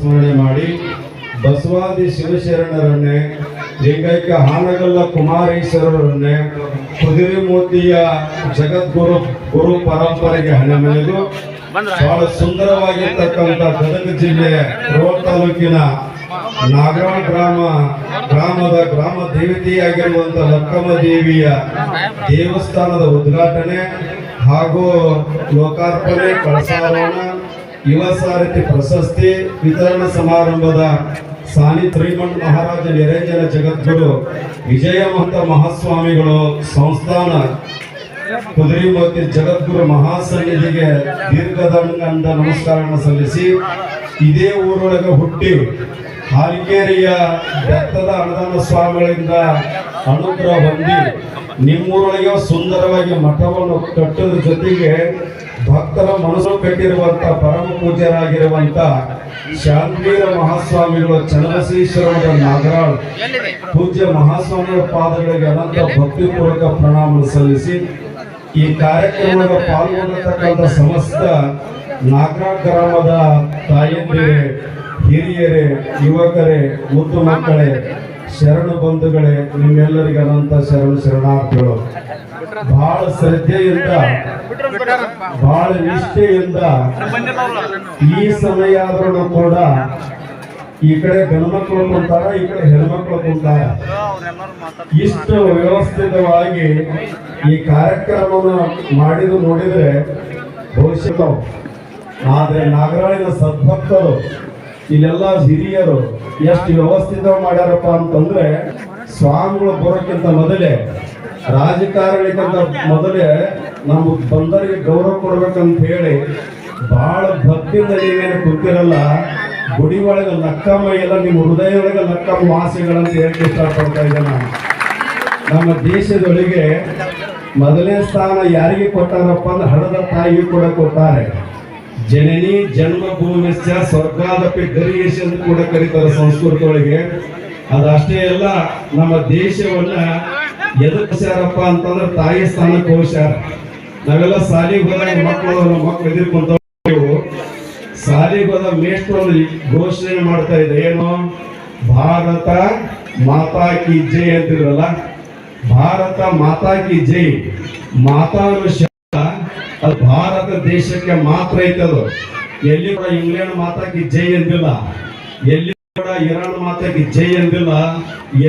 ಸ್ಮರಣೆ ಮಾಡಿ ಬಸವಾದಿ ಶಿವಶರಣರನ್ನೇ ಲಿಂಗೈಕ್ಯ ಹಾನಗಲ್ಲ ಕುಮಾರೇಶ್ವರರನ್ನೇ, ಕುದುರೆಮೂರ್ತಿಯ ಜಗದ್ಗುರು, ಗುರು ಪರಂಪರೆಗೆ ಹಣೆಮೆಳೆದು ಬಹಳ ಸುಂದರವಾಗಿರ್ತಕ್ಕಂಥ ಗದಗ ಜಿಲ್ಲೆ ರೋಡ್ ತಾಲೂಕಿನ ನಾಗರ ಗ್ರಾಮ, ಗ್ರಾಮದ ಗ್ರಾಮ ದೇವತೆಯಾಗಿರುವಂತ ಲಕ್ಕಮ್ಮ ದೇವಿಯ ದೇವಸ್ಥಾನದ ಉದ್ಘಾಟನೆ ಹಾಗೂ ಲೋಕಾರ್ಪಣೆ, ಕಳಸಾರೋಹಣ. ಯುವ ಸಾರಥಿ ಪ್ರಶಸ್ತಿ ವಿತರಣಾ ಸಮಾರಂಭದ ಸಾನಿ ಶ್ರೀಮಂತ ಮಹಾರಾಜ ನಿರಂಜನ ಜಗದ್ಗುರು ವಿಜಯ ಮಹಂತ ಮಹಾಸ್ವಾಮಿಗಳು ಸಂಸ್ಥಾನ ಕುದುರೆಮೂರ್ತಿ ಜಗದ್ಗುರು ಮಹಾಸನ್ನಿಧಿಗೆ ದೀರ್ಘದಂಡ ನಮಸ್ಕಾರವನ್ನು ಸಲ್ಲಿಸಿ ಇದೇ ಊರೊಳಗೆ ಹುಟ್ಟಿ ಹಾಲಿಕೇರಿಯ ಬೆತ್ತದ ಅನುದಾನ ಸ್ವಾಮಿಗಳಿಂದ ಅನುಗ್ರಹ ಹೊಂದಿ ನಿಮ್ಮೂರೊಳಗೆ ಸುಂದರವಾಗಿ ಮಠವನ್ನು ಕಟ್ಟದ ಜೊತೆಗೆ ಭಕ್ತರ ಮನಸ್ಸು ಕಟ್ಟಿರುವಂತ ಪರಮ ಪೂಜ್ಯರಾಗಿರುವಂತ ಶಾಂತೀರ ಮಹಾಸ್ವಾಮಿಗಳು ಚನ್ನಬಸವೇಶ್ವರದ ನಾಗರಾಳ್ ಪೂಜ್ಯ ಮಹಾಸ್ವಾಮಿಗಳ ಪಾದಗಳಿಗೆ ಅನಂತ ಭಕ್ತಿಪೂರ್ವಕ ಪ್ರಣಾಮ ಸಲ್ಲಿಸಿ ಈ ಕಾರ್ಯಕ್ರಮದ ಪಾಲ್ಗೊಂಡಿರ್ತಕ್ಕಂಥ ಸಮಸ್ತ ನಾಗರಾಳ್ ಗ್ರಾಮದ ತಾಯಂದಿರೇ ಹಿರಿಯರೇ ಯುವಕರೇ ಮುದ್ದು ಮಕ್ಕಳೇ ಶರಣು ಬಂಧುಗಳೇ, ನಿಮ್ಮೆಲ್ಲರಿಗೆ ಅನಂತ ಶರಣು ಶರಣಾರ್ಥಿಗಳು. ಬಹಳ ಶ್ರದ್ಧೆಯಿಂದ ಬಹಳ ನಿಷ್ಠೆಯಿಂದ ಈ ಸಮಯ ಆದ್ರೂ ಕೂಡ ಈ ಕಡೆ ಗಂಡ್ಮಕ್ಳು ಕುಂತಾರ, ಈ ಕಡೆ ಹೆಣ್ಮಕ್ಳು ಕುಂತಾರ. ಇಷ್ಟು ವ್ಯವಸ್ಥಿತವಾಗಿ ಈ ಕಾರ್ಯಕ್ರಮವನ್ನು ಮಾಡಿದ್ರು ನೋಡಿದ್ರೆ ಭವಿಷ್ಯ ಆದ್ರೆ ನಾಗರಾಳಿನ ಸದ್ಭಕ್ತರು ಇಲ್ಲೆಲ್ಲ ಹಿರಿಯರು ಎಷ್ಟು ವ್ಯವಸ್ಥಿತ ಮಾಡ್ಯಾರಪ್ಪ ಅಂತಂದ್ರೆ ಸ್ವಾಮಿಗಳು ಬರೋಕ್ಕಿಂತ ಮೊದಲೇ, ರಾಜಕಾರಣಿಗಿಂತ ಮೊದಲೇ ನಮ್ಮ ಬಂದರಿಗೆ ಗೌರವ ಕೊಡ್ಬೇಕಂತ ಹೇಳಿ ಬಹಳ ಭಕ್ತಿಯಿಂದ ನೀವೇನು ಗೊತ್ತಿರಲ್ಲ ಗುಡಿ ಒಳಗೆ ಲಕ್ಕಮ್ಮ ಎಲ್ಲ ನಿಮ್ಮ ಹೃದಯ ಒಳಗೆ ಲಕ್ಕಮ್ಮ ವಾಸಿಗಳಂತ ಹೇಳಿ ಇಷ್ಟಪಡ್ತಾ ಇದ್ದೆ ನಾನು. ನಮ್ಮ ದೇಶದೊಳಗೆ ಮೊದಲನೇ ಸ್ಥಾನ ಯಾರಿಗೆ ಕೊಟ್ಟಾರಪ್ಪ ಅಂದ್ರೆ ಹಣದ ತಾಯಿಗೆ ಕೂಡ ಕೊಟ್ಟಾರೆ. ಜನನಿ ಜನ್ಮಭೂಮಿಶ್ಚ ಸ್ವರ್ಗಾದಪಿ ಗರಿಯೇಶ ಅಂತ ಕೂಡ ಕರೀತಾರೆ ಸಂಸ್ಕೃತ ಒಳಗೆ ಅದಷ್ಟೇ ಅಲ್ಲ, ನಮ್ಮ ದೇಶವನ್ನ ಎದಕ್ಕೆ ಸೇರಪ್ಪ ಅಂತಂದ್ರೆ ತಾಯಿ ಸ್ಥಾನಕ್ಕೆ ಹೋಗ್ಯಾರ ನಾವೆಲ್ಲ ಸಾಲಿಗೆ ಹೋದಾಗ ಮಕ್ಕಳು, ನಮ್ಮ ಮಕ್ಕಳು ಎದುರ್ಕೊಂತ ಸಾಲಿಗೆ ಹೋದ ಮೇಷ್ಟ್ರು ಒಂದು ಘೋಷಣೆ ಮಾಡ್ತಾ ಇದೆ, ಏನು? ಭಾರತ ಮಾತಾ ಕಿ ಜೈ ಅಂತಿದ್ರಲ್ಲ? ಭಾರತ ಮಾತಾ ಕಿ ಜೈ ಮಾತಾ ಶಬ್ದ ಅದು ಭಾರತ ದೇಶಕ್ಕೆ ಮಾತ್ರ ಐತೆ ಅದು. ಎಲ್ಲಿ ಕೂಡ ಇಂಗ್ಲೆಂಡ್ ಮಾತಾಕಿ ಜೈ ಎಂದಿಲ್ಲ ಎಲ್ಲಿ ಕೂಡ ಇರಾನ್ ಮಾತಾಕಿ ಜೈ ಎಂದಿಲ್ಲ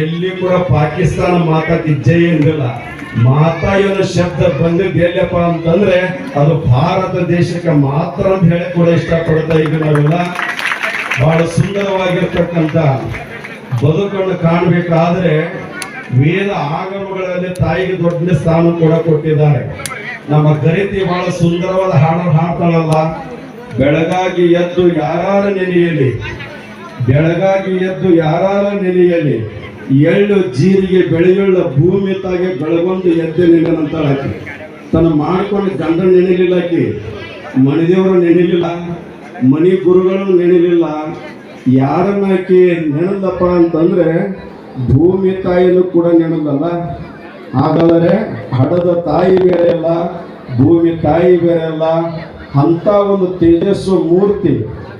ಎಲ್ಲಿ ಕೂಡ ಪಾಕಿಸ್ತಾನ ಮಾತಾಕಿ ಜೈ ಎಂದಿಲ್ಲ ಮಾತಾ ಅನ್ನೋ ಶಬ್ದ ಬಂದಿದ್ದು ಎಲ್ಲಪ್ಪ ಅಂತಂದ್ರೆ ಅದು ಭಾರತ ದೇಶಕ್ಕೆ ಮಾತ್ರ ಅಂತ ಹೇಳಿ ಕೂಡ ಇಷ್ಟಪಡ್ತಾ ಇದ್ದೀವಿ ನಾವೆಲ್ಲ. ಬಹಳ ಸುಂದರವಾಗಿರ್ತಕ್ಕಂಥ ಬದುಕನ್ನು ಕಾಣಬೇಕಾದ್ರೆ ವೇದ ಆಗಮಗಳಲ್ಲಿ ತಾಯಿಗೆ ದೊಡ್ಡ ಸ್ಥಾನ ಕೂಡ ಕೊಟ್ಟಿದ್ದಾರೆ. ನಮ್ಮ ಗರಿತಿ ಬಹಳ ಸುಂದರವಾದ ಹಾಡು ಹಾಡ್ತಾಳಲ್ಲ ಬೆಳಗಾಗಿ ಎದ್ದು ಯಾರಾರ ನೆನೆಯಲಿ. ಬೆಳಗಾಗಿ ಎದ್ದು ಯಾರಾರ ನೆನೆಯಲಿ. ಎಳ್ಳು ಜೀರಿಗೆ ಬೆಳೆಯುಳ್ಳ ಭೂಮಿ ತಾಗೆ ಬೆಳಗೊಂಡು ಎದ್ದು ನಿಲ್ಲನಂತ ಆಕಿ. ತನ್ನ ಮಾಡ್ಕೊಂಡು ಗಂಡ ನೆನೆಲಿಲ್ಲ ಆಕಿ. ಮನೆದೇವರು ನೆನೆಲಿಲ್ಲ. ಮಣಿ ಗುರುಗಳು ನೆನೆಲಿಲ್ಲ. ಯಾರನ್ನ ಆಕಿ ಅಂತಂದ್ರೆ ಭೂಮಿ ತಾಯಿನೂ ಕೂಡ ನೆನದಲ್ಲ. ಹಾಗಾದರೆ ಹಡದ ತಾಯಿ ಬೇರೆ ಅಲ್ಲ ಭೂಮಿ ತಾಯಿ ಬೇರೆ ಅಲ್ಲ ಅಂತ ಒಂದು ತೇಜಸ್ಸು ಮೂರ್ತಿ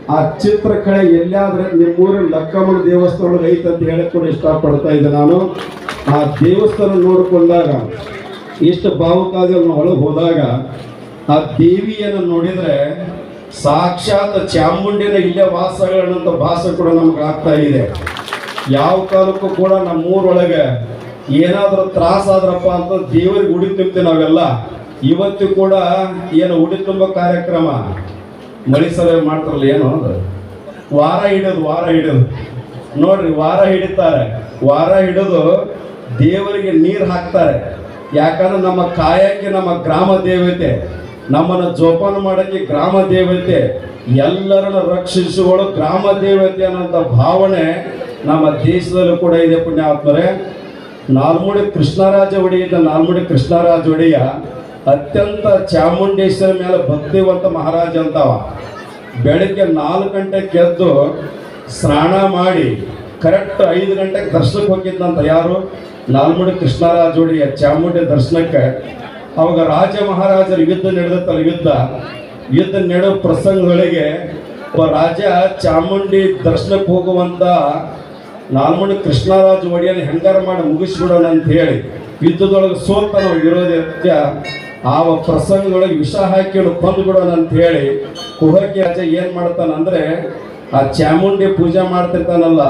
ಆ ಚಿತ್ರಕಲೆ ಎಲ್ಲಾದ್ರೆ ನಿಮ್ಮೂರಿನ ಲಕ್ಕಮ್ಮನ ದೇವಸ್ಥಾನ ಐತೆ ಅಂತ ಹೇಳಿಕೊಂಡು ಕೂಡ ಇಷ್ಟಪಡ್ತಾ ಇದ್ದೆ ನಾನು. ಆ ದೇವಸ್ಥಾನ ನೋಡಿಕೊಂಡಾಗ, ಇಷ್ಟು ಭಾವುಕಾದ ಒಳಗೆ ಹೋದಾಗ, ಆ ದೇವಿಯನ್ನು ನೋಡಿದ್ರೆ ಸಾಕ್ಷಾತ್ ಚಾಮುಂಡಿನ ಇಲ್ಲೇ ವಾಸಗಳನ್ನಂತ ಭಾಷೆ ಕೂಡ ನಮ್ಗೆ ಆಗ್ತಾ ಇದೆ. ಯಾವ ಕಾಲಕ್ಕೂ ಕೂಡ ನಮ್ಮೂರೊಳಗೆ ಏನಾದರೂ ತ್ರಾಸಾದ್ರಪ್ಪ ಅಂತ ದೇವರಿಗೆ ಉಡಿ ತುಂಬ್ತೀವಿ ನಾವೆಲ್ಲ. ಇವತ್ತು ಕೂಡ ಏನು ಉಡಿ ತುಂಬ ಕಾರ್ಯಕ್ರಮ ಮಳಿ ಸಭೆ ಮಾಡ್ತಾರಲ್ಲ ಏನು ಅಂದ್ರೆ ವಾರ ಹಿಡಿದು ವಾರ ಹಿಡಿದು. ನೋಡ್ರಿ, ವಾರ ಹಿಡಿತಾರೆ. ವಾರ ಹಿಡಿದು ದೇವರಿಗೆ ನೀರು ಹಾಕ್ತಾರೆ. ಯಾಕಂದ್ರೆ ನಮ್ಮ ಕಾಯಕ್ಕೆ ನಮ್ಮ ಗ್ರಾಮ ದೇವತೆ, ನಮ್ಮನ್ನು ಜೋಪಾನ ಮಾಡಕ್ಕೆ ಗ್ರಾಮ ದೇವತೆ, ಎಲ್ಲರನ್ನ ರಕ್ಷಿಸುವಳು ಗ್ರಾಮ ದೇವತೆ ಅನ್ನೋಂಥ ಭಾವನೆ ನಮ್ಮ ದೇಶದಲ್ಲೂ ಕೂಡ ಇದೆ ಪುಣ್ಯಾತ್ಮರೇ. ನಾಲ್ಮುಡಿ ಕೃಷ್ಣರಾಜ ಒಡೆಯಿಂದ ನಾಲ್ಮುಡಿ ಕೃಷ್ಣರಾಜ ಒಡೆಯ ಅತ್ಯಂತ ಚಾಮುಂಡೇಶ್ವರಿ ಮೇಲೆ ಭಕ್ತಿವಂತ ಮಹಾರಾಜ ಅಂತವ. ಬೆಳಗ್ಗೆ ನಾಲ್ಕು ಗಂಟೆಗೆ ಎದ್ದು ಸ್ನಾನ ಮಾಡಿ ಕರೆಕ್ಟ್ ಐದು ಗಂಟೆಗೆ ದರ್ಶನಕ್ಕೆ ಹೋಗಿದ್ದಂತ ಯಾರು? ನಾಲ್ಮುಡಿ ಕೃಷ್ಣರಾಜ ಒಡೆಯ ಚಾಮುಂಡಿ ದರ್ಶನಕ್ಕೆ. ಅವಾಗ ರಾಜ ಮಹಾರಾಜರ ಯುದ್ಧ ನಡೆದತ್ತಲ್ಲ ಯುದ್ಧ? ಯುದ್ಧ ನಡೆಯೋ ಪ್ರಸಂಗಗಳಿಗೆ ರಾಜ ಚಾಮುಂಡಿ ದರ್ಶನಕ್ಕೆ ಹೋಗುವಂತ ನಾಲ್ಮುಂಡಿ ಕೃಷ್ಣರಾಜ ಒಡೆಯರ್ ಹೆಂಗಾರ ಮಾಡಿ ಮುಗಿಸ್ಬಿಡೋಣ ಅಂತ ಹೇಳಿ ಯುದ್ಧದೊಳಗೆ ಸೋತನ ವಿರೋಧ ಆ ಪ್ರಸಂಗದೊಳಗೆ ವಿಷ ಹಾಕಿ ಕೊಂದು ಬಿಡೋಣ ಅಂತ ಹೇಳಿ ಕುಹಕಿ ರಾಜ ಏನ್ ಮಾಡ್ತಾನಂದ್ರೆ ಆ ಚಾಮುಂಡಿ ಪೂಜೆ ಮಾಡ್ತಿರ್ತಾನಲ್ಲ,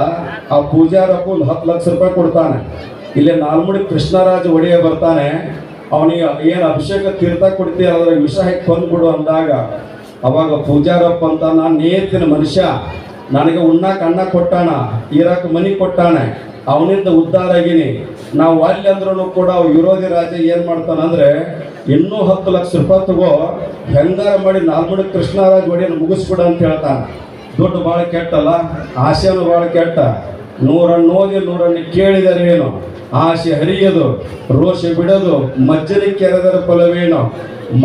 ಆ ಪೂಜಾರಪ್ಪ ಒಂದು ಹತ್ತು ಲಕ್ಷ ರೂಪಾಯಿ ಕೊಡ್ತಾನೆ. ಇಲ್ಲಿ ನಾಲ್ಮುಡಿ ಕೃಷ್ಣರಾಜ ಒಡೆಯ ಬರ್ತಾನೆ, ಅವನಿಗೆ ಏನು ಅಭಿಷೇಕ ತೀರ್ಥ ಕೊಡ್ತೀಯ ಅದ್ರ ವಿಷ ಹಾಕಿ ಕೊಂದ್ಬಿಡು ಅಂದಾಗ, ಅವಾಗ ಪೂಜಾರಪ್ಪ ಅಂತ, ನಾನು ನೇತಿನ ಮನುಷ್ಯ ನನಗೆ ಉಣ್ಣಾಕ ಅನ್ನ ಕೊಟ್ಟಾಣ, ಇರಾಕ ಮನಿ ಕೊಟ್ಟಾನೆ ಅವನಿಂದ ಉದ್ಧಾರ ಆಗಿನಿ. ನಾವು ಅಲ್ಲಿ ಅಂದ್ರೂ ಕೂಡ ವಿರೋಧಿ ರಾಜ ಏನ್ ಮಾಡ್ತಾನಂದ್ರೆ ಇನ್ನೂ ಹತ್ತು ಲಕ್ಷ ರೂಪಾಯಿ ತಗೋ, ಹೆಂಗಾರ ಮಾಡಿ ನಾಲ್ಮುಡಿ ಕೃಷ್ಣರಾಜ್ ಒಡೆಯನ್ನು ಮುಗಿಸ್ಬಿಡ ಅಂತ ಹೇಳ್ತಾನೆ. ದುಡ್ಡು ಭಾಳ ಕೆಟ್ಟಲ್ಲ, ಆಸೆನೂ ಭಾಳ ಕೆಟ್ಟ. ನೂರನ್ನು ಓದಿ, ನೂರನ್ನು ಕೇಳಿದರೆ ಏನು? ಆಸೆ ಹರಿಯದು, ರೋಷ ಬಿಡೋದು ಮಜ್ಜರಿ ಕೆರೆದರ ಫಲವೇನು?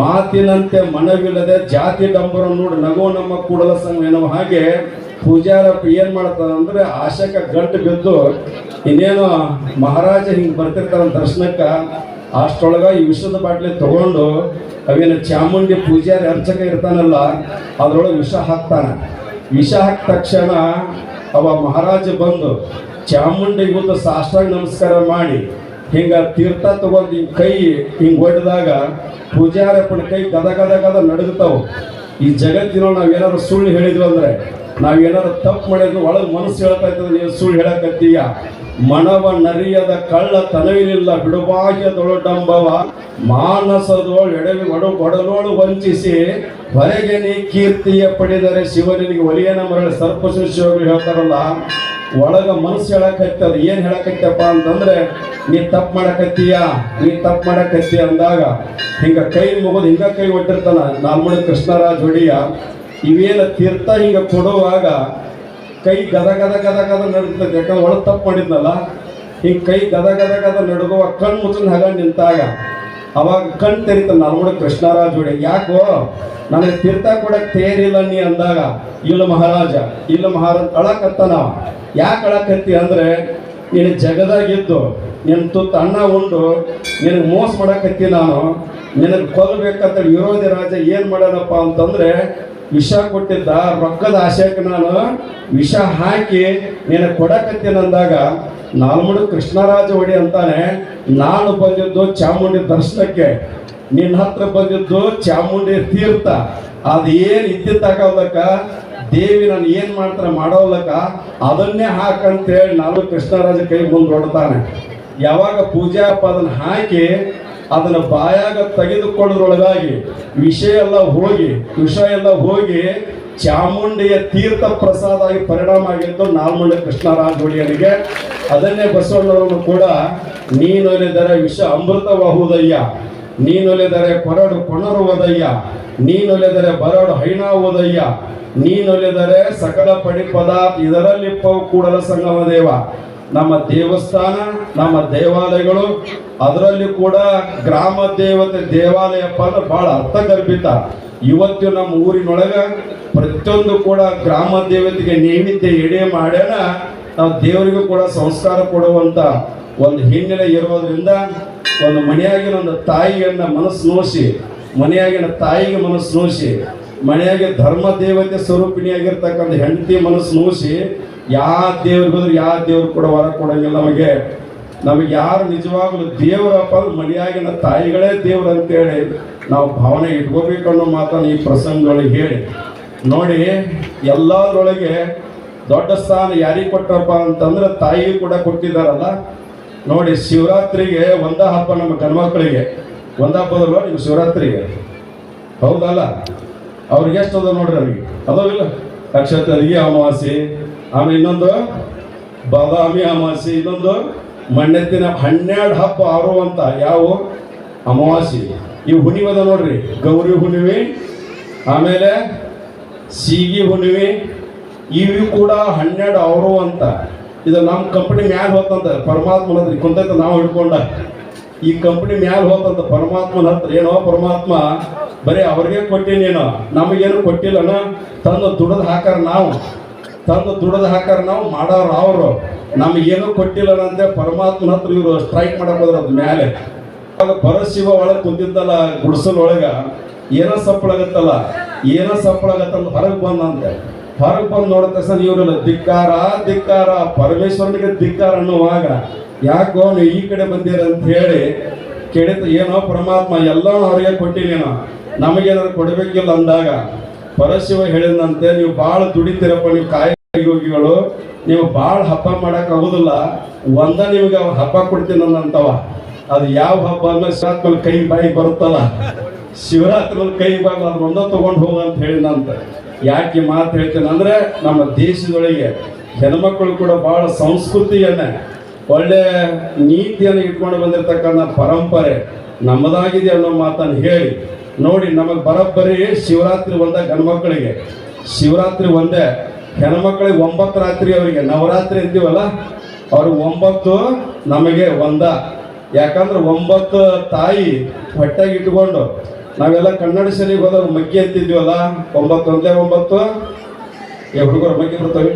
ಮಾತಿನಂತೆ ಮನವಿಲ್ಲದೆ ಜಾತಿ ಡಂಬರನ್ನು ನೋಡಿ ನಗು ನಮ್ಮ ಕೂಡಲ ಸಂಘ ಎನ್ನುವ ಹಾಗೆ ಪೂಜಾರಪ್ಪ ಏನ್ ಮಾಡ್ತಾನ ಅಂದ್ರೆ ಆಶಕ ಗಂಟು ಬಿದ್ದು ಇನ್ನೇನು ಮಹಾರಾಜ ಹಿಂಗ್ ಬರ್ತಿರ್ತಾರ ದರ್ಶನಕ್ಕ, ಅಷ್ಟೊಳಗ ಈ ವಿಷದ ಬಾಟ್ಲಿ ತಗೊಂಡು ಅವೇನು ಚಾಮುಂಡಿ ಪೂಜಾರಿ ಅರ್ಚಕ ಇರ್ತಾನಲ್ಲ, ಅದ್ರೊಳಗೆ ವಿಷ ಹಾಕ್ತಾನ. ವಿಷ ಹಾಕಿದ ತಕ್ಷಣ ಅವ ಮಹಾರಾಜ ಬಂದು ಚಾಮುಂಡಿ ಗುದ್ದು ಸಾಷ್ಟಾಂಗ ನಮಸ್ಕಾರ ಮಾಡಿ, ಹಿಂಗ ತೀರ್ಥ ತಗೊಂಡು ಹಿಂಗ್ ಕೈ ಹಿಂಗ್ ಹೊಡೆದಾಗ ಪೂಜಾರಪ್ಪನ ಕೈ ಗದ ಗದ ಗದ ನಡುಗ್ತಾವು. ಈ ಜಗತ್ತಿನ ನಾವೇನಾದ್ರು ಸುಳ್ಳು ಹೇಳಿದ್ವಿ ಅಂದ್ರೆ ನಾವೇನಾದ್ರು ತಪ್ಪು ಮಾಡಿದ್ರು ಒಳಗೆ ಮನಸ್ಸು ಹೇಳ್ತಾ ಇರ್ತದೆ ನೀವು ಸುಳ್ಳು ಹೇಳಕತ್ತೀಯ. ಮನವ ನರಿಯದ ಕಳ್ಳ ತನವಿನಿಲ್ಲ ಬಿಡುಬಾಹ್ಯದೊಳಡಂಬವ ಮಾನಸದೋಳು ಎಡವಿ ಒಡ ಒಡಲೋಳು ವಂಚಿಸಿ, ಹೊರಗೆ ನೀ ಕೀರ್ತಿಯ ಪಡೆದರೆ ಶಿವನಿಗೆ ಒಲಿಯನ ಮರಳಿ ಸರ್ಪ ಹೋಗಿ ಹೇಳ್ತಾರಲ್ಲ, ಒಳಗ ಮನಸ್ಸು ಹೇಳಕತ್ತದ ಏನು ಹೇಳಕತ್ತಪ್ಪ ಅಂತಂದ್ರೆ, ನೀ ತಪ್ಪು ಮಾಡಕತ್ತೀಯ, ನೀ ತಪ್ಪು ಮಾಡಕತ್ತೀಯ ಅಂದಾಗ, ಹಿಂಗ ಕೈ ಮುಗಿದು ಹಿಂಗ ಕೈ ಒಟ್ಟಿರ್ತಾನ ನಾಲ್ಮುಡಿ ಕೃಷ್ಣರಾಜ ಒಡಿಯ ಇವೇನ ತೀರ್ಥ ಹಿಂಗ ಕೊಡುವಾಗ ಕೈ ಗದ ಗದ ಗದ ಗದ ನಡೀತದೆ ಯಾಕಂದ್ರೆ ಒಳಗೆ ತಪ್ಪು ಮಾಡಿದ್ನಲ್ಲ? ಹಿಂಗ ಕೈ ಗದ ಗದ ಗದ ನಡುಗುವ ಕಣ್ಣು ಮುಚ್ಚನ್ ಹಗ ನಿಂತಾಗ ಅವಾಗ ಕಣ್ ತೆರೀತ ನಲ್ಗುಡ ಕೃಷ್ಣರಾಜ ಒಡೆ ಯಾಕೋ? ನನಗೆ ತೀರ್ಥ ಕೊಡಕ್ಕೆ ತೇರಿಲ್ಲ ನೀ ಅಂದಾಗ, ಇಲ್ಲ ಮಹಾರಾಜ ಇಲ್ಲ ಮಹಾರಾಜ ನಾವು. ಯಾಕೆ ಅಳಕತ್ತಿ ಅಂದ್ರೆ, ನೀನು ಜಗದಾಗಿದ್ದು ನಿನ್ನ ತುತ್ತ ಅಣ್ಣ ಉಂಡು, ನಿನಗೆ ಮೋಸ ಮಾಡಕತ್ತಿ ನಾನು. ನಿನಗೆ ಕೊಲ್ಲಬೇಕಂತ ವಿರೋಧಿ ರಾಜ ಏನು ಮಾಡ್ಯಾನಪ್ಪ ಅಂತಂದ್ರೆ ವಿಷ ಕೊಟ್ಟಿದ್ದ, ರೊಕ್ಕದ ಆಶಯಕ್ಕೆ ನಾನು ವಿಷ ಹಾಕಿ ನೀನು ಕೊಡಕತ್ತೇನಂದಾಗ ನಾಲ್ಮಡು ಕೃಷ್ಣರಾಜ ಒಡಿ ಅಂತಾನೆ ನಾನು ಬಂದಿದ್ದು ಚಾಮುಂಡಿ ದರ್ಶನಕ್ಕೆ ನಿನ್ನ ಹತ್ರ ಬಂದಿದ್ದು ಚಾಮುಂಡಿ ತೀರ್ಥ. ಅದು ಏನು ದೇವಿ ನಾನು ಏನು ಮಾಡ್ತಾರೆ ಮಾಡೋಲಕ್ಕ ಅದನ್ನೇ ಹಾಕಂತೇಳಿ ನಾನು ಕೃಷ್ಣರಾಜ ಕೈ ಮುಂದೆ ಹೊಡ್ತಾನೆ. ಯಾವಾಗ ಪೂಜಾ ಅದನ್ನ ಹಾಕಿ ಅದನ್ನ ಬಾಯಾಗ ತೆಗೆದುಕೊಳ್ಳೋದ್ರೊಳಗಾಗಿ ವಿಷ ಎಲ್ಲ ಹೋಗಿ ವಿಷ ಎಲ್ಲ ಹೋಗಿ ಚಾಮುಂಡಿಯ ತೀರ್ಥ ಪ್ರಸಾದ ಆಗಿ ಪರಿಣಾಮ ಆಗಿದ್ದು ನಾಲ್ಮುಂಡಿ ಕೃಷ್ಣರಾಜ ಒಡೆಯರಿಗೆ ಅದನ್ನೇ ಬಸವಣ್ಣವರನ್ನು ಕೂಡ ನೀನೊಲೆದರೆ ವಿಷ ಅಮೃತವಾಹುದಯ್ಯ ನೀನೊಲೆದರೆ ಕೊರಡು ಕೊಣರುವುದಯ್ಯ ನೀನೊಲೆದರೆ ಬರಡು ಹೈಣಾವುದಯ್ಯ ನೀನೊಲೆದರೆ ಸಕಲ ಪಡಿಪದ ಇದರಲ್ಲಿಪ್ಪವು ಕೂಡಲ ಸಂಗಮ ದೇವ ನಮ್ಮ ದೇವಸ್ಥಾನ, ನಮ್ಮ ದೇವಾಲಯಗಳು ಅದರಲ್ಲಿ ಕೂಡ ಗ್ರಾಮ ದೇವತೆ ದೇವಾಲಯಪ್ಪ ಅಂದ್ರೆ ಬಹಳ ಅರ್ಥಗರ್ಭಿತ. ಇವತ್ತು ನಮ್ಮ ಊರಿನೊಳಗೆ ಪ್ರತಿಯೊಂದು ಕೂಡ ಗ್ರಾಮ ದೇವತೆಗೆ ನೈವೇದ್ಯ ಎಡೆ ಮಾಡ್ಯಾನ ನಾವು ದೇವರಿಗೂ ಕೂಡ ಸಂಸ್ಕಾರ ಕೊಡುವಂತ ಒಂದು ಹಿನ್ನೆಲೆ ಇರೋದ್ರಿಂದ ಒಂದು ಮನೆಯಾಗಿನ ಒಂದು ತಾಯಿಯನ್ನ ಮನಸ್ಸು ನೋಸಿ ಮನೆಯಾಗಿನ ತಾಯಿಗೆ ಮನಸ್ಸು ನೋಸಿ ಮನೆಯಾಗೆ ಧರ್ಮ ದೇವತೆ ಸ್ವರೂಪಿಣಿಯಾಗಿರ್ತಕ್ಕಂಥ ಹೆಂಡತಿ ಮನಸ್ಸು ನೋಸಿ ಯಾವ ದೇವ್ರಿಗೆ ಹೋದ್ರೆ ಯಾವ ದೇವ್ರು ಕೂಡ ವರ ಕೊಡಂಗಿಲ್ಲ ನಮಗೆ. ನಮಗೆ ಯಾರು ನಿಜವಾಗಲೂ ದೇವರಪ್ಪ ಮನೆಯಾಗಿನ ತಾಯಿಗಳೇ ದೇವ್ರು ಅಂತೇಳಿ ನಾವು ಭಾವನೆ ಇಟ್ಕೋಬೇಕು ಅನ್ನೋ ಮಾತನ್ನು ಈ ಪ್ರಸಂಗದೊಳಗೆ ಹೇಳಿ. ನೋಡಿ, ಎಲ್ಲದರೊಳಗೆ ದೊಡ್ಡ ಸ್ಥಾನ ಯಾರಿಗೆ ಕೊಟ್ಟರಪ್ಪ ಅಂತಂದ್ರೆ ತಾಯಿ ಕೂಡ ಕೊಟ್ಟಿದ್ದಾರಲ್ಲ. ನೋಡಿ, ಶಿವರಾತ್ರಿಗೆ ಒಂದ ಹಬ್ಬ ನಮ್ಮ ಗಂಡ್ಮಕ್ಳಿಗೆ. ಒಂದ ಹಬ್ಬದಲ್ಲ ನಿಮ್ಮ ಶಿವರಾತ್ರಿಗೆ. ಹೌದಲ್ಲ? ಅವ್ರಿಗೆ ಎಷ್ಟು ಅದ ನೋಡ್ರಿ ಅವ್ರಿಗೆ? ಅದಾವಿಲ್ಲ ನಕ್ಷತ್ರದಿಗೆ ಅಮಾವಾಸಿ ಆಮೇಲೆ ಇನ್ನೊಂದು ಬಾದಾಮಿ ಅಮಾವಾಸಿ ಇನ್ನೊಂದು ಮಣ್ಣೆತ್ತಿನ ಹನ್ನೆರಡು ಹಬ್ಬ ಆರುವಂತ ಯಾವ? ಅಮಾವಾಸ್ಯೆ. ಈ ಹುಣಿವದ ನೋಡ್ರಿ. ಗೌರಿ ಹುಣ್ಣಿಮೆ, ಆಮೇಲೆ ಸೀಗಿ ಹುಣ್ಣಿಮೆ, ಇವು ಕೂಡ ಹನ್ನೆರಡು ಅವರು ಅಂತ. ಇದು ನಮ್ಮ ಕಂಪನಿ ಮ್ಯಾಲ ಹೋತಂತ ಪರಮಾತ್ಮನ ಹತ್ರ, ಕುಂತೈತ ನಾವು ಹಿಡ್ಕೊಂಡ. ಈ ಕಂಪನಿ ಮ್ಯಾಲ ಹೋತಂತ ಪರಮಾತ್ಮನ ಹತ್ರ, ಏನೋ ಪರಮಾತ್ಮ, ಬರೀ ಅವ್ರಿಗೆ ಕೊಟ್ಟಿನೇನೋ ನಮಗೇನು ಕೊಟ್ಟಿಲ್ಲನ, ತಂದು ದುಡ್ದು ಹಾಕಾರ ನಾವು. ತಂದು ದುಡದ ಹಾಕಾರ ನಾವು ಮಾಡೋರು ಅವರು. ನಮಗೇನು ಕೊಟ್ಟಿಲ್ಲ ಅಂತ ಪರಮಾತ್ಮನ ಹತ್ರ ಇವರು ಸ್ಟ್ರೈಕ್ ಮಾಡಕ್ ಹೋದ್ರ ಅದ್ ಮೇಲೆ ಪರಶಿವ ಒಳಗೆ ಕುಂತಿದ್ದಲ್ಲ ಗುಡಿಸಲ್ ಒಳಗ ಏನೋ ಸಪ್ಪಳಾಗತ್ತಲ್ಲ ಏನೋ ಸಪ್ಪಳಾಗತ್ತಲ್ಲ ಹೊರಗೆ ಬಂದಂತೆ ಹೊರಗೆ ಬಂದು ನೋಡಿದ ತಕ್ಷಣ ಇವರೆಲ್ಲ ಧಿಕ್ಕಾರ ಧಿಕ್ಕಾರ, ಪರಮೇಶ್ವರನಿಗೆ ಧಿಕ್ಕಾರ ಅನ್ನುವಾಗ, ಯಾಕೋ ನೀವು ಈ ಕಡೆ ಬಂದಿರ ಅಂತ ಹೇಳಿ ಕೇಳಿದ ಏನೋ ಪರಮಾತ್ಮ ಎಲ್ಲ ಅವ್ರಿಗೆ ಕೊಟ್ಟಿನೇನೋ ನಮಗೇನಾದ್ರು ಕೊಡಬೇಕಿಲ್ಲ ಅಂದಾಗ ಪರಶಿವ ಹೇಳಿದಂತೆ ನೀವು ಭಾಳ ದುಡಿತೀರಪ್ಪ, ನೀವು ಕಾಯಿ ಯೋಗಿಗಳು ನೀವು ಭಾಳ ಹಬ್ಬ ಮಾಡಕ್ ಆಗುದಿಲ್ಲ, ಒಂದ ನಿಮ್ಗೆ ಅವ್ರು ಹಬ್ಬ ಕೊಡ್ತೀನಿ ಅಂತವ ಅದು ಯಾವ ಹಬ್ಬ ಅಂದ್ರೆ ಶಿವರಾತ್ರಿ ಕೈ ಬಾಯಿ ಬರುತ್ತಲ್ಲ? ಶಿವರಾತ್ರಿ ಕೈ ಬಾಯಿ ಅದ್ರ ಒಂದ ತಗೊಂಡು ಹೋಗ ಅಂತ ಹೇಳಿದಂತ ಯಾಕೆ ಮಾತು ಹೇಳ್ತೇನೆ ಅಂದ್ರೆ, ನಮ್ಮ ದೇಶದೊಳಗೆ ಹೆಣ್ಮಕ್ಳು ಕೂಡ ಬಹಳ ಸಂಸ್ಕೃತಿಯನ್ನ, ಒಳ್ಳೆ ನೀತಿಯನ್ನು ಇಟ್ಕೊಂಡು ಬಂದಿರತಕ್ಕಂಥ ಪರಂಪರೆ ನಮ್ಮದಾಗಿದೆ ಅನ್ನೋ ಮಾತನ್ನು ಹೇಳಿ. ನೋಡಿ, ನಮಗೆ ಬರೋಬ್ಬರಿ ಶಿವರಾತ್ರಿ ಒಂದ ಗಂಡ್ಮಕ್ಳಿಗೆ. ಶಿವರಾತ್ರಿ ಒಂದೇ. ಹೆಣ್ಮಕ್ಳಿಗೆ ಒಂಬತ್ತು ರಾತ್ರಿ ಅವರಿಗೆ. ನವರಾತ್ರಿ ಅಂತೀವಲ್ಲ? ಅವ್ರಿಗೆ ಒಂಬತ್ತು ನಮಗೆ ಒಂದ. ಯಾಕಂದ್ರೆ ಒಂಬತ್ತು ತಾಯಿ ಹೊಟ್ಟೆಗೆ ಇಟ್ಕೊಂಡು ನಾವೆಲ್ಲ ಕನ್ನಡ ಶಾಲೆಗೆ ಹೋದವ್ರು ಮಗ್ಗಿ ಅಂತಿದ್ವಲ್ಲ? ಒಂಬತ್ತು ಒಂದೇ ಒಂಬತ್ತು? ಏ, ಹುಡುಗರು ಮಗ್ಗಿ ಬರ್ತಾವೆ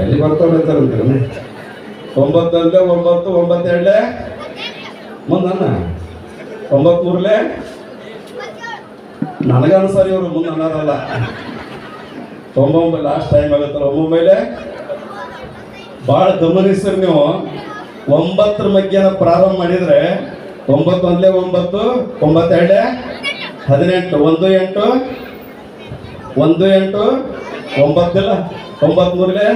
ಎಲ್ಲಿ ಬರ್ತಾವೆ ಅಂತ ಒಂಬತ್ತು ಒಂದೇ ಒಂಬತ್ತು ಒಂಬತ್ತು ಎರಡೇ ಮುಂದನ್ನ ಒಂಬತ್ತು ಮೂರಲೇ? ನನಗನ್ಸರಿ ಇವರು ಮುಂದೆ ಅನ್ನೋರಲ್ಲ. ಒಮ್ಮೊಮ್ಮೆ ಲಾಸ್ಟ್ ಟೈಮ್ ಆಗುತ್ತಲ್ಲ ಒಮ್ಮೊಮ್ಮೆಲೆ ಭಾಳ ಗಮನಿಸ್ರಿ ನೀವು. ಒಂಬತ್ತರ ಮಧ್ಯಾಹ್ನ ಪ್ರಾರಂಭ ಮಾಡಿದ್ರೆ, ಒಂಬತ್ತು ಒಂದೇ ಒಂಬತ್ತು ಒಂಬತ್ತೆರಡೇ ಹದಿನೆಂಟು, ಒಂದು ಎಂಟು ಒಂದು ಎಂಟು ಒಂಬತ್ತಿಲ್ಲ ಒಂಬತ್ತು ಮೂರಲೆ?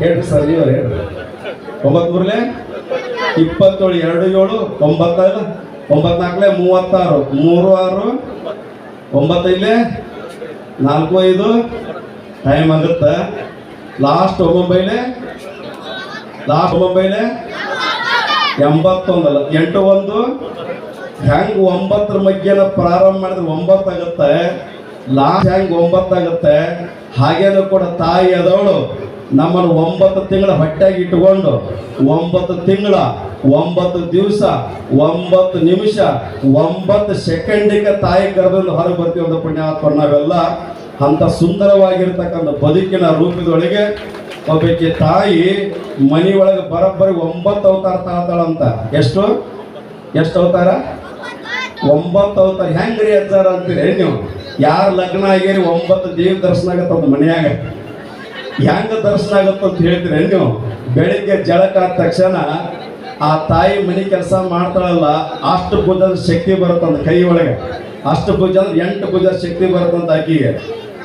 ಹೇಳ್ರಿ ಸರ್, ನೀವು ಹೇಳ್ರಿ. ಒಂಬತ್ತು ಮೂರಲೆ? ಇಪ್ಪತ್ತೇಳು, ಎರಡು, ಏಳು ಒಂಬತ್ತಲ್ಲ ಒಂಬತ್ನಾಲ್ಕಲೆ ಮೂವತ್ತಾರು, ಮೂರು, ಆರು, ಒಂಬತ್ತೈದಲೆ? ನಾಲ್ಕು ಐದು ಟೈಮ್ ಆಗುತ್ತೆ ಲಾಸ್ಟ್ ಒಂಬೈಲೆ ಲಾಸ್ಟ್ ಒಂಬೈಲೆ ಎಂಬತ್ತೊಂದಲ್ಲ. ಎಂಟು ಒಂದು? ಹೆಂಗ್ ಒಂಬತ್ತರ ಮಧ್ಯಾಹ್ನ ಪ್ರಾರಂಭ ಮಾಡಿದ್ರೆ ಒಂಬತ್ತಾಗುತ್ತೆ ಲಾಸ್ಟ್ ಹೆಂಗ್ ಒಂಬತ್ತಾಗುತ್ತೆ ಹಾಗೇನು ಕೂಡ ತಾಯಿ ಅದವಳು ನಮ್ಮನ್ನು ಒಂಬತ್ತು ತಿಂಗಳ ಹೊಟ್ಟೆಗೆ ಇಟ್ಟುಕೊಂಡು, ಒಂಬತ್ತು ತಿಂಗಳ, ಒಂಬತ್ತು ದಿವಸ, ಒಂಬತ್ತು ನಿಮಿಷ, ಒಂಬತ್ತು ಸೆಕೆಂಡಿಗೆ ತಾಯಿ ಗರ್ಭದಿಂದ ಹೊರಗೆ ಬರ್ತೀವಿ ಅಂತ ಪುಣ್ಯಾತ್ಮ ನಾವೆಲ್ಲ. ಅಂತ ಸುಂದರವಾಗಿರ್ತಕ್ಕಂಥ ಬದುಕಿನ ರೂಪದೊಳಗೆ ಒಬ್ಬಕ್ಕೆ ತಾಯಿ ಮನೆಯೊಳಗೆ ಬರೋಬ್ಬರಿ ಒಂಬತ್ತು ಅವತಾರ ತಾಳ್ತಾಳಂತ ಎಷ್ಟು? ಎಷ್ಟು ಅವತಾರ? ಒಂಬತ್ತು ಅವತಾರ. ಹೆಂಗ್ರಿ ಅಜ್ಜಾರ ಅಂತೀರಿ? ನೀವು? ಯಾರು ಲಗ್ನ ಆಗಿರಿ, ಒಂಬತ್ತು ದೇವ ದರ್ಶನ ಆಗತ್ತ ಮನ್ಯಾಗ. ಹೆಂಗ ದರ್ಶನ ಆಗತ್ತ ಅಂತ ಹೇಳ್ತೀರಿ ನೀವು ಬೆಳಿಗ್ಗೆ ಜಳಕ ಆದ ತಕ್ಷಣ ಆ ತಾಯಿ ಮನೆ ಕೆಲಸ ಮಾಡ್ತಾಳಲ್ಲ, ಅಷ್ಟು ಭುಜದ ಶಕ್ತಿ ಬರುತ್ತಂತ ಕೈ ಒಳಗೆ. ಅಷ್ಟು ಭುಜ ಅಂದ್ರೆ ಎಂಟು ಭುಜ ಶಕ್ತಿ ಬರುತ್ತಂತ ಆಕಿಗೆ.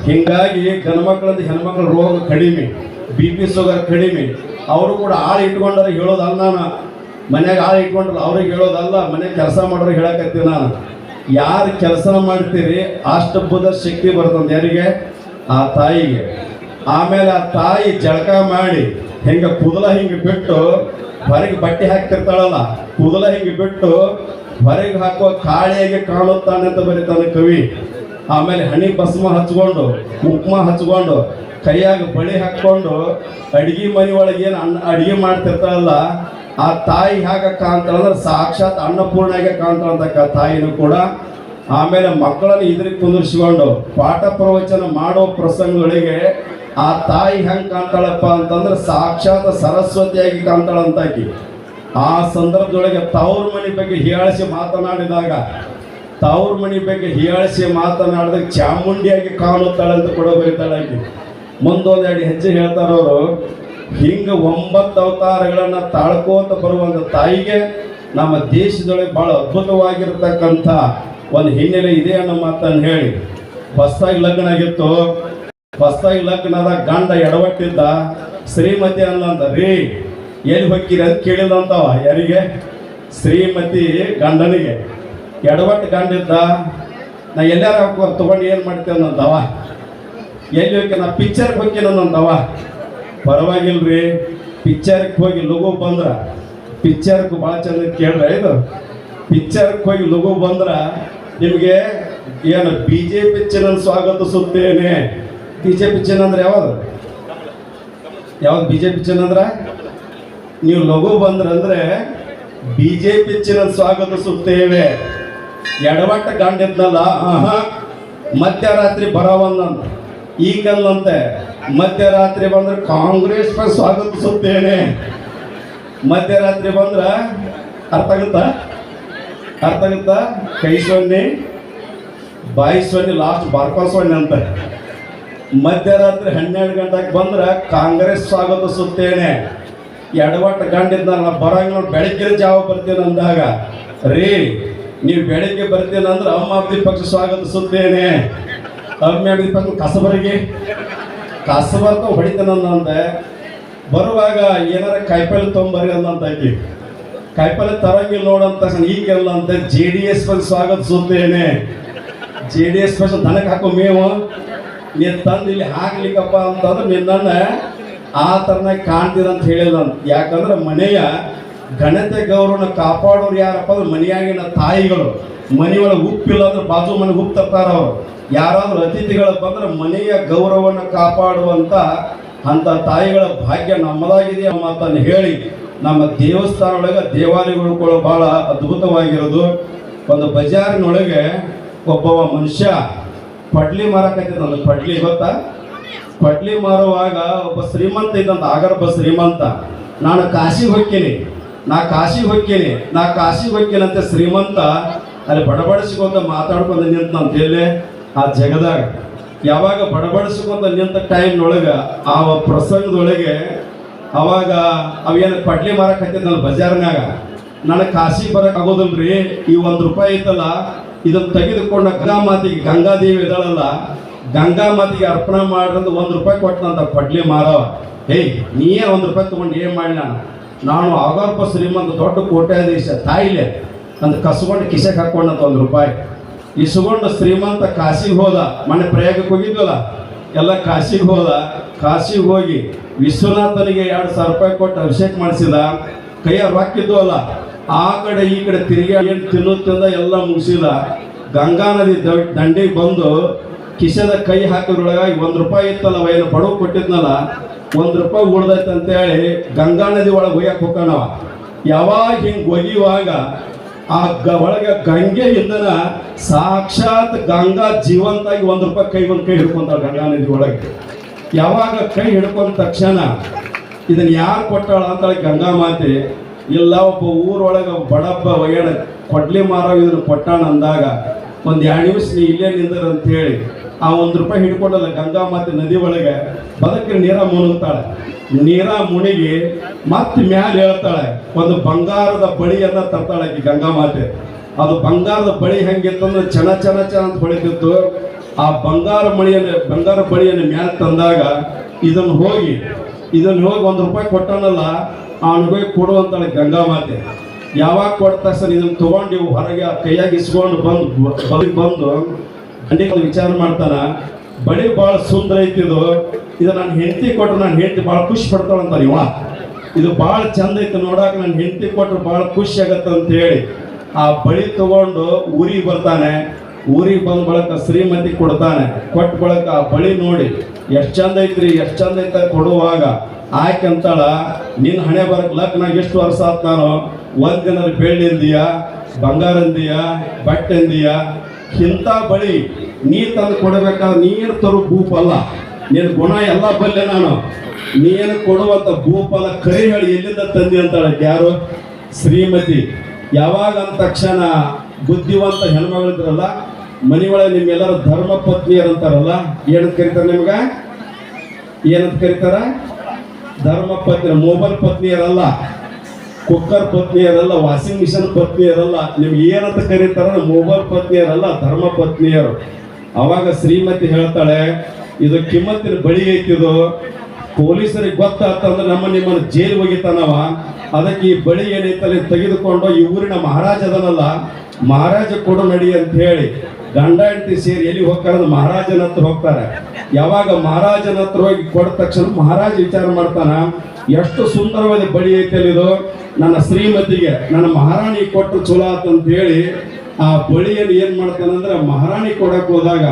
ಹಿಂಗಾಗಿ ಗಂಡ್ಮಕ್ಳದ್ದು ಹೆಣ್ಮಕ್ಳ ರೋಗ ಕಡಿಮೆ, ಬಿ ಪಿ ಶುಗರ್ ಕಡಿಮೆ. ಅವರು ಕೂಡ ಆಳು ಇಟ್ಕೊಂಡ್ರೆ ಹೇಳೋದಲ್ಲ ನಾನು. ಮನ್ಯಾಗ ಆಳು ಇಟ್ಕೊಂಡ್ರೆ ಅವ್ರಿಗೆ ಹೇಳೋದಲ್ಲ, ಮನೆ ಕೆಲಸ ಮಾಡೋರು ಹೇಳಕತ್ತೀನಿ ನಾನು. ಯಾರು ಕೆಲಸ ಮಾಡ್ತೀರಿ, ಅಷ್ಟು ಬುಧ ಶಕ್ತಿ ಬರ್ತಂತ ಯಾರಿಗೆ? ಆ ತಾಯಿಗೆ. ಆಮೇಲೆ ಆ ತಾಯಿ ಜಳಕ ಮಾಡಿ ಹಿಂಗ ಕುದಲ ಹಿಂಗ ಬಿಟ್ಟು ಹೊರಗೆ ಬಟ್ಟೆ ಹಾಕ್ತಿರ್ತಾಳಲ್ಲ, ಕುದಲ ಹಿಂಗ ಬಿಟ್ಟು ಹೊರಗೆ ಹಾಕುವ ಕಾಳಿಯಾಗಿ ಕಾಣುತ್ತಾನೆ ಅಂತ ಬರೀತಾನೆ ಕವಿ. ಆಮೇಲೆ ಹಣಿ ಭಸ್ಮ ಹಚ್ಕೊಂಡು, ಉಪ್ಮ ಹಚ್ಕೊಂಡು, ಕೈಯಾಗ ಬಳಿ ಹಾಕ್ಕೊಂಡು ಅಡಿಗೆ ಮನೆ ಒಳಗೆ ಏನು ಅನ್ನ ಅಡಿಗೆ ಮಾಡ್ತಿರ್ತಾಳಲ್ಲ, ಆ ತಾಯಿ ಹೇಗೆ ಕಾಣ್ತಾಳ ಅಂದ್ರೆ ಸಾಕ್ಷಾತ್ ಅನ್ನಪೂರ್ಣಾಗೆ ಕಾಣ್ತಾಳಂತ ತಾಯಿನೂ ಕೂಡ. ಆಮೇಲೆ ಮಕ್ಕಳನ್ನು ಇದ್ರಿಗೆ ಕುಂದಿರ್ಸ್ಕೊಂಡು ಪಾಠ ಪ್ರವಚನ ಮಾಡೋ ಪ್ರಸಂಗಗಳಿಗೆ ಆ ತಾಯಿ ಹೆಂಗೆ ಕಾಣ್ತಾಳಪ್ಪ ಅಂತಂದ್ರೆ ಸಾಕ್ಷಾತ್ ಸರಸ್ವತಿಯಾಗಿ ಕಾಣ್ತಾಳಂತಾಕಿ ಆ ಸಂದರ್ಭದೊಳಗೆ ತವ್ರ ಮನೆ ಬಗ್ಗೆ ಹೀಯಾಳಿಸಿ ಮಾತನಾಡಿದಾಗ, ತವ್ರ ಮನೆ ಬಗ್ಗೆ ಹೀಯಾಳಿಸಿ ಮಾತನಾಡಿದಾಗ ಚಾಮುಂಡಿಯಾಗಿ ಕಾಣುತ್ತಾಳೆ ಅಂತ ಕೂಡ ಬರೀತಾಳೆ ಆಕಿ. ಮುಂದೊಂದೆರಡು ಹೆಜ್ಜೆ ಹೇಳ್ತಾರವರು ಹಿಂಗ ಒಂಬತ್ತು ಅವತಾರಗಳನ್ನ ತಾಳ್ಕೋತ ಬರುವಂತ ತಾಯಿಗೆ ನಮ್ಮ ದೇಶದೊಳಗೆ ಬಹಳ ಅದ್ಭುತವಾಗಿರ್ತಕ್ಕಂಥ ಒಂದು ಹಿನ್ನೆಲೆ ಇದೆ ಅನ್ನೋ ಮಾತನ್ನು ಹೇಳಿ. ಹೊಸದಾಗಿ ಲಗ್ನ ಆಗಿತ್ತು. ಹೊಸದಾಗಿ ಲಗ್ನದ ಗಂಡ ಎಡವಟ್ಟಿದ್ದ ಶ್ರೀಮತಿ ಅನ್ನಂತ ರೀ, ಎಲ್ಲಿ ಹೋಗ್ತೀರಿ ಅಂತ ಕೇಳಿಲ್ಲ ಯಾರಿಗೆ? ಶ್ರೀಮತಿ ಗಂಡನಿಗೆ. ಎಡವಟ್ಟು ಗಂಡಿದ್ದ, ನಾ ಎಲ್ಲಾರ ತಗೊಂಡು ಏನು ಮಾಡ್ತೇವೆ ಅಂತವ ಎಲ್ಲಿ ಹೋಗಿ ನಾ ಪಿಕ್ಚರ್ಗೆ ಹೋಗ್ತೀನಿ ಅನ್ನಂತವ ಪರವಾಗಿಲ್ರಿ ಪಿಕ್ಚರ್ಗೆ ಹೋಗಿ ಲಘು ಬಂದ್ರ ಪಿಕ್ಚರ್ಗೆ ಭಾಳ ಚಂದ ಕೇಳ್ರ ಇದು. ಪಿಕ್ಚರ್ಗೆ ಹೋಗಿ ಲಘು ಬಂದ್ರ ನಿಮಗೆ ಏನು ಬಿ ಜೆ ಪಿ ಸ್ವಾಗತಿಸುತ್ತೇನೆ ಬಿ ಜೆ ಪಿ ಚಿನ್ನ ಅಂದ್ರೆ ಯಾವುದು? ಯಾವ್ದು ಬಿ ಜೆ ಪಿ ನೀವು ಲಘು ಬಂದ್ರಂದ್ರೆ ಬಿ ಜೆ ಚಿನ್ನ ಸ್ವಾಗತಿಸುತ್ತೇವೆ ಎಡವಟ್ಟ ಗಂಡಿದ್ನಲ್ಲ ಮಧ್ಯರಾತ್ರಿ ಬರವನ್ನ ಈಗಲ್ಲಂತೆ ಮಧ್ಯರಾತ್ರಿ ಬಂದ್ರೆ ಕಾಂಗ್ರೆಸ್ ಸ್ವಾಗತಿಸುತ್ತೇನೆ ಮಧ್ಯರಾತ್ರಿ ಬಂದ್ರ ಅರ್ಥ ಆಗುತ್ತಾ? ಅರ್ಥ ಆಗುತ್ತಾ? ಕೈ ಸೊನ್ನೆ, ಬಾಯಿ ಸೊನ್ನೆ ಲಾಸ್ಟ್ ಬಾರ್ಕಲ್ ಸೊನ್ನೆ ಅಂತ. ಮಧ್ಯರಾತ್ರಿ ಹನ್ನೆರಡು ಗಂಟೆಗೆ ಬಂದ್ರೆ ಕಾಂಗ್ರೆಸ್ ಸ್ವಾಗತಿಸುತ್ತೇನೆ ಎಡವಟ್ಟು ಗಂಡಿದ್ದ ಬರಂಗ ಬೆಳಗ್ಗೆ ಜಾವ ಬರ್ತೀನಿ ಅಂದಾಗ, ರೀ, ನೀವು ಬೆಳಿಗ್ಗೆ ಬರ್ತೀನಿ ಅಂದ್ರೆ ಅಮ್ಮ ಅಬ್ದಿ ಪಕ್ಷ ಸ್ವಾಗತಿಸುತ್ತೇನೆ ಅಮ್ಮ ಅಬ್ದಿ ಪಕ್ಷ ಕಸಬರಿಗೆ. ಕಸಬರ್ತ ಹೊಡಿತಾನಂದಂತೆ ಬರುವಾಗ ಏನಾರ ಕಾಯಿಪಲ್ಲೆ ತೊಂಬರಿ ಅಂದಂತ ಆಕಿ ಕಾಯಿಪಲ್ಲೆ ತರಂಗಿಲ್ಲ ನೋಡಂತ ಈಗೆಲ್ಲ ಅಂತ ಜೆ ಡಿ ಎಸ್ ಪಕ್ಷ ಸ್ವಾಗತಿಸುತ್ತೇನೆ ಜೆ ಡಿ ಎಸ್ ಪಕ್ಷ ದನಕ್ಕೆ ಹಾಕೋ ಮೇವು. ನೀನು ತಂದು ಇಲ್ಲಿ ಹಾಕ್ಲಿಕ್ಕಪ್ಪ ಅಂತಂದ್ರೆ ನಿನ್ನ ಆ ತರನಾಗ ಕಾಣ್ತೀರ ಅಂತ ಹೇಳಿಲ್ಲ ಯಾಕಂದ್ರೆ ಮನೆಯ ಘನತೆ ಗೌರವನ ಕಾಪಾಡೋರು ಯಾರಪ್ಪ ಅಂದ್ರೆ ಮನೆಯಾಗಿನ ತಾಯಿಗಳು. ಮನೆಯೊಳಗೆ ಉಪ್ಪಿಲ್ಲ ಅಂದ್ರೆ ಬಾಜು ಮನೆಗೆ ಉಪ್ಪು ತರ್ತಾರ ಅವರು. ಯಾರಾದ್ರೂ ಅತಿಥಿಗಳು ಬಂದ್ರೆ ಮನೆಯ ಗೌರವವನ್ನು ಕಾಪಾಡುವಂತ ಅಂತ ತಾಯಿಗಳ ಭಾಗ್ಯ ನಮ್ಮದಾಗಿದೆ ಮಾತನ್ನು ಹೇಳಿ ನಮ್ಮ ದೇವಸ್ಥಾನ ಒಳಗೆ ದೇವಾಲಯಗಳು ಕೂಡ ಬಹಳ ಅದ್ಭುತವಾಗಿರೋದು. ಒಂದು ಬಜಾರಿನೊಳಗೆ ಒಬ್ಬ ಮನುಷ್ಯ ಪಡ್ಲಿ ಮಾರಕತ್ತಿದ್ದ ಒಂದು ಪಡ್ಲಿ ಗೊತ್ತಾ? ಪಡ್ಲಿ ಮಾರುವಾಗ ಒಬ್ಬ ಶ್ರೀಮಂತ ಇದ್ದಂತ, ಆಗರ್ಭ ಶ್ರೀಮಂತ. ನಾನು ಕಾಶಿ ಹೊಕ್ಕೇನಿ ನಾ ಕಾಶಿ ಹೊಕ್ಕೇನಿ ನಾ ಕಾಶಿ ಹೊಕ್ಕೇನಂತ ಶ್ರೀಮಂತ ಅಲ್ಲಿ ಬಡಬಡಿಸ್ಕೊಂತ ಮಾತಾಡ್ಕೊಂಡು ನಮ್ಮ ಎಲ್ಲೇ ಆ ಜಗದಾಗ. ಯಾವಾಗ ಬಡಬಡಿಸ್ಕೊಂತ ನಿಂತ ಟೈಮ್ನೊಳಗ ಆ ಪ್ರಸಂಗದೊಳಗೆ ಅವಾಗ ಅವೇನು ಪಡ್ಲಿ ಮಾರಕ್ ನಾನು ಬಜಾರ್ನಾಗ ನನಗೆ ಕಾಶಿಗೆ ಬರಕ್ ಆಗೋದಿಲ್ರಿ. ಈ ಒಂದು ರೂಪಾಯಿ ಐತಲ್ಲ ಇದನ್ನ ತೆಗೆದುಕೊಂಡ ಗಂಗಾ ಮಾತಿಗೆ ಗಂಗಾದೇವಿ ಇದಾಳಲ್ಲ ಗಂಗಾ ಮಾತಿಗೆ ಅರ್ಪಣೆ ಮಾಡ್ರಂತ ಒಂದು ರೂಪಾಯಿ ಕೊಟ್ಟನಂತ ಪಡ್ಲಿ ಮಾರವ. ಏಯ್ ನೀಯೇ ಒಂದು ರೂಪಾಯಿ ತಗೊಂಡು ಏನು ಮಾಡಿ ನಾನು? ನಾನು ಶ್ರೀಮಂತ ದೊಡ್ಡ ಕೋಟ್ಯಾಧೀಶ ತಾಯಿಲೆ. ಅಂತ ಕಸ್ಕೊಂಡು ಕಿಸೆಗೆ ಹಾಕೊಂಡಂತ ಒಂದು ರೂಪಾಯಿ. ಇಸ್ಕೊಂಡು ಶ್ರೀಮಂತ ಕಾಶಿಗೆ ಹೋದ. ಮನೆ ಪ್ರಯಾಗಕ್ಕೆ ಹೋಗಿದ್ವಲ್ಲ? ಎಲ್ಲ ಕಾಶಿಗೆ ಹೋದ. ಕಾಶಿಗೆ ಹೋಗಿ ವಿಶ್ವನಾಥನಿಗೆ ಎರಡು ಸಾವಿರ ರೂಪಾಯಿ ಕೊಟ್ಟು ಅಭಿಷೇಕ ಮಾಡಿಸಿದ. ಕೈಯ ಹಾಕಿದ್ದು ಅಲ್ಲ ಆ ಕಡೆ ಈ ಕಡೆ ತಿರುಗಿ ಏನು ತಿನ್ನುತ್ತಿಂದ ಎಲ್ಲ ಮುಗಿಸಿದ. ಗಂಗಾ ನದಿ ದಂಡಿಗೆ ಬಂದು ಕಿಶದ ಕೈ ಹಾಕಿದ್ರೊಳಗಾಗಿ ಒಂದು ರೂಪಾಯಿ ಇತ್ತಲ್ಲ ಏನು ಬಡವ್ ಕೊಟ್ಟಿದ್ನಲ್ಲ, ಒಂದು ರೂಪಾಯಿ ಉಳ್ದೈತೆ ಅಂತೇಳಿ ಗಂಗಾ ನದಿ ಒಳಗೆ ಒಯ್ಯಕ್ಕೆ ಹೋಗೋಣವ ಯಾವಾಗ ಹಿಂಗೆ ಒಯ್ಯುವಾಗ ಆ ಗ ಒಳಗೆ ಗಂಗೆ ಇಂದನ ಸಾಕ್ಷಾತ್ ಗಂಗಾ ಜೀವಂತಾಗಿ ಒಂದು ರೂಪಾಯಿ ಕೈ ಒಂದು ಕೈ ಹಿಡ್ಕೊಂತಾಳ ಗಂಗಾ ನದಿ ಒಳಗೆ. ಯಾವಾಗ ಕೈ ಹಿಡ್ಕೊಂಡ ತಕ್ಷಣ ಇದನ್ನ ಯಾರು ಕೊಟ್ಟಾಳ ಅಂತ ಗಂಗಾ ಮಾತೆ ಇಲ್ಲ, ಒಬ್ಬ ಊರೊಳಗೆ ಬಡಬ್ಬ ಒಯ್ಯಾಡ ಕೊಡ್ಲಿ ಮಾರೋ ಇದನ್ನು ಕೊಟ್ಟಾಣ ಅಂದಾಗ, ಒಂದು ಎರಡು ನಿಮಿಷ ನೀ ಇಲ್ಲೇ ನಿಂದರ ಅಂತ ಹೇಳಿ, ಆ ಒಂದು ರೂಪಾಯಿ ಹಿಡ್ಕೊಂಡಲ್ಲ ಗಂಗಾ ಮಾತೆ ನದಿ ಒಳಗೆ ಬದಕ್ಕೆ ನೀರ ಮುಣುಗ್ತಾಳೆ ನೀರ ಮುಣಿಗಿ ಮತ್ತೆ ಮ್ಯಾಲೆ ಹೇಳ್ತಾಳೆ, ಒಂದು ಬಂಗಾರದ ಬಳಿಯನ್ನ ತರ್ತಾಳೆ ಆಕಿ ಗಂಗಾ ಮಾತೆ. ಅದು ಬಂಗಾರದ ಬಳಿ ಹೆಂಗಿತ್ತಂದ್ರೆ ಚನ ಚನ ಚನ ಅಂತ ಹೊಳಿತಿತ್ತು. ಆ ಬಂಗಾರ ಮಳಿಯನ್ನು, ಬಂಗಾರ ಬಳಿಯನ್ನು ಮ್ಯಾಲೆ ತಂದಾಗ ಇದನ್ನು ಹೋಗಿ ಇದನ್ನು ಹೋಗಿ ಒಂದು ರೂಪಾಯಿ ಕೊಟ್ಟನಲ್ಲ ಅವನಿಗೆ ಕೊಡುವಂತಾಳೆ ಗಂಗಾ ಮಾತೆ. ಯಾವಾಗ ಕೊಟ್ಟ ಸರ್ ಇದನ್ನು ತಗೊಂಡು ಹೊರಗೆ ಕೈಯಾಗಿ ಇಸ್ಕೊಂಡು ಬಂದು ಬಳಿಗೆ ಬಂದು ದಂಡಿಗೆ ವಿಚಾರ ಮಾಡ್ತಾನ. ಬಳಿ ಭಾಳ ಸುಂದರ ಐತಿ ಇದು. ಇದು ನನ್ನ ಹೆಂಡತಿ ಕೊಟ್ರೆ ನನ್ನ ಹೆಂಡತಿ ಭಾಳ ಖುಷಿ ಪಡ್ತಾಳಂತಾನೆ ಇವ. ಇದು ಭಾಳ ಚಂದ ಐತೆ ನೋಡಾಕ ನನ್ನ ಹೆಂಡತಿ ಕೊಟ್ರೆ ಭಾಳ ಖುಷಿ ಆಗತ್ತೆ ಅಂತ ಹೇಳಿ ಆ ಬಳಿ ತಗೊಂಡು ಊರಿಗೆ ಬರ್ತಾನೆ. ಊರಿಗೆ ಬಂದ ಬಳಕ ಶ್ರೀಮತಿ ಕೊಡ್ತಾನೆ. ಕೊಟ್ಟ ಬಳಕ ಬಳಿ ನೋಡಿ, ಎಷ್ಟು ಚಂದ ಐತ್ರಿ, ಎಷ್ಟು ಚಂದ ಐತ ಕೊಡುವಾಗ ಆಯ್ಕೆ ಅಂತಾಳ ನಿನ್ನ ಹಣೆ ಬರಕ್ ಲಗ್ನ ಎಷ್ಟು ವರ್ಷ ಆತ್ ನಾನು? ಒಂದ್ ದಿನ ಬೆಳ್ಳಿ ಅಂದಿಯಾ, ಬಂಗಾರ ಅಂದಿಯಾ, ಬಟ್ಟೆ ಅಂದಿಯಾ? ಇಂಥ ಬಳಿ ನೀ ತಂದು ಕೊಡಬೇಕಾದ್ರೆ ನೀನು ತರು ಭೂಪಲ್ಲ. ನಿನ್ನ ಗುಣ ಎಲ್ಲ ಬಲ್ಲೆ ನಾನು. ನೀನು ಕೊಡುವಂತ ಭೂಪಲ್ಲ ಕರಿ ಹೇಳಿ ಎಲ್ಲಿಂದ ತಂದಿ ಅಂತಾಳೆ ಯಾರು? ಶ್ರೀಮತಿ. ಯಾವಾಗ ಅಂದ ತಕ್ಷಣ ಬುದ್ಧಿವಂತ ಹೆಣ್ಮಗಳಿದ್ರಲ್ಲ ಮನೆಯೊಳಗೆ ನಿಮ್ಮೆಲ್ಲರ ಧರ್ಮ ಪತ್ನಿಯರಂತಾರಲ್ಲ ಏನಂತ ಕರೀತಾರ ನಿಮ್ಗ? ಏನಂತ ಕರೀತಾರ? ಧರ್ಮ ಪತ್ನಿ ಮೊಬೈಲ್ ಪತ್ನಿಯರಲ್ಲ ಕುಕ್ಕರ್ ಪತ್ನಿಯರಲ್ಲ ವಾಷಿಂಗ್ ಮಿಷನ್ ಪತ್ನಿಯರಲ್ಲ, ನಿಮ್ಗೆ ಏನಂತ ಕರೀತಾರ? ಮೊಬೈಲ್ ಪತ್ನಿಯರಲ್ಲ ಧರ್ಮ ಪತ್ನಿಯರು ಅವಾಗ ಶ್ರೀಮತಿ ಹೇಳ್ತಾಳೆ, ಇದು ಕಿಮ್ಮತ್ತಿನ ಬಳಿ ಐತಿದು ಪೊಲೀಸರಿಗೆ ಗೊತ್ತಾತಂದ್ರೆ ನಮ್ಮ ನಿಮ್ಮನ್ನು ಜೈಲು ಒಗಿತಾನವ ಅದಕ್ಕೆ ಈ ಬಳಿ ಏನೈತಲ್ಲ ತೆಗೆದುಕೊಂಡು ಈ ಊರಿನ ಮಹಾರಾಜ ಅದನಲ್ಲ. ಮಹಾರಾಜ ಕೊಡು ನಡಿ ಅಂತ ಹೇಳಿ. ಗಂಡ ಹೆಂಡತಿ ಸೇರಿ ಎಲ್ಲಿ ಹೋಗ್ತಾರೆ ಮಹಾರಾಜನ ಹತ್ರ ಹೋಗ್ತಾರೆ. ಯಾವಾಗ ಮಹಾರಾಜನ ಹತ್ರ ಹೋಗಿ ಕೊಡ ತಕ್ಷಣ ಮಹಾರಾಜ ವಿಚಾರ ಮಾಡ್ತಾನ, ಎಷ್ಟು ಸುಂದರವಾದ ಬಳಿ ಐತೆ ಇದು. ನನ್ನ ಶ್ರೀಮತಿಗೆ, ನನ್ನ ಮಹಾರಾಣಿ ಕೊಟ್ಟು ಚಲೋ ಅಂತ ಹೇಳಿ ಆ ಬಳಿಯನ್ನು ಏನ್ ಮಾಡ್ತಾನಂದ್ರೆ ಮಹಾರಾಣಿ ಕೊಡಕ್ ಹೋದಾಗ,